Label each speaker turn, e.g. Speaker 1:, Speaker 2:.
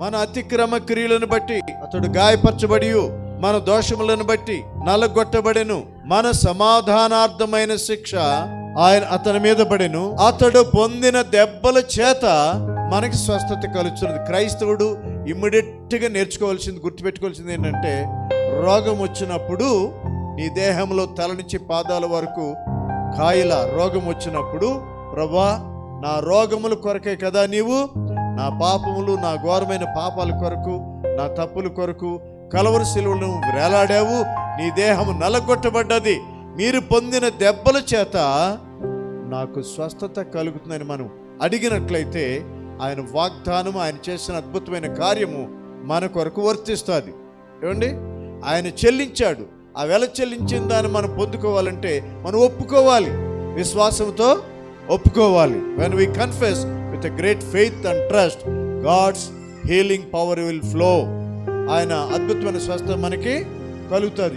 Speaker 1: మన అతిక్రమ క్రియలను బట్టి అతడు గాయపరచబడి మన దోషములను బట్టి నలగొట్టబడెను. మన సమాధానార్థమైన శిక్ష ఆయన అతని మీద పడెను. అతడు పొందిన దెబ్బల చేత మనకి స్వస్థత కలుగుతున్నది క్రైస్తవుడు ఇమ్మీడియట్గా నేర్చుకోవాల్సింది గుర్తుపెట్టుకోవాల్సింది ఏంటంటే రోగం వచ్చినప్పుడు నీ దేహంలో తల నుంచి పాదాల వరకు కాయల రోగం వచ్చినప్పుడు ప్రభా నా రోగముల కొరకే కదా నీవు? నా పాపములు నా ఘోరమైన పాపాల కొరకు నా తప్పుల కొరకు కలవరి శిలువలను వేలాడావు. నీ దేహము నలగొట్టబడ్డది. మీరు పొందిన దెబ్బల చేత నాకు స్వస్థత కలుగుతుందని మనం అడిగినట్లయితే ఆయన వాగ్దానం ఆయన చేసిన అద్భుతమైన కార్యము మన కొరకు వర్తిస్తుంది. ఏమండి? ఆయన చెల్లించాడు. ఆ వెల చెల్లించిన దాన్ని మనం పొందుకోవాలంటే మనం ఒప్పుకోవాలి. విశ్వాసంతో ఒప్పుకోవాలి. When we confess with a great faith and trust God's healing power will flow. ఆయన అద్భుతమైన స్వస్థత మనకి కలుగుతుంది.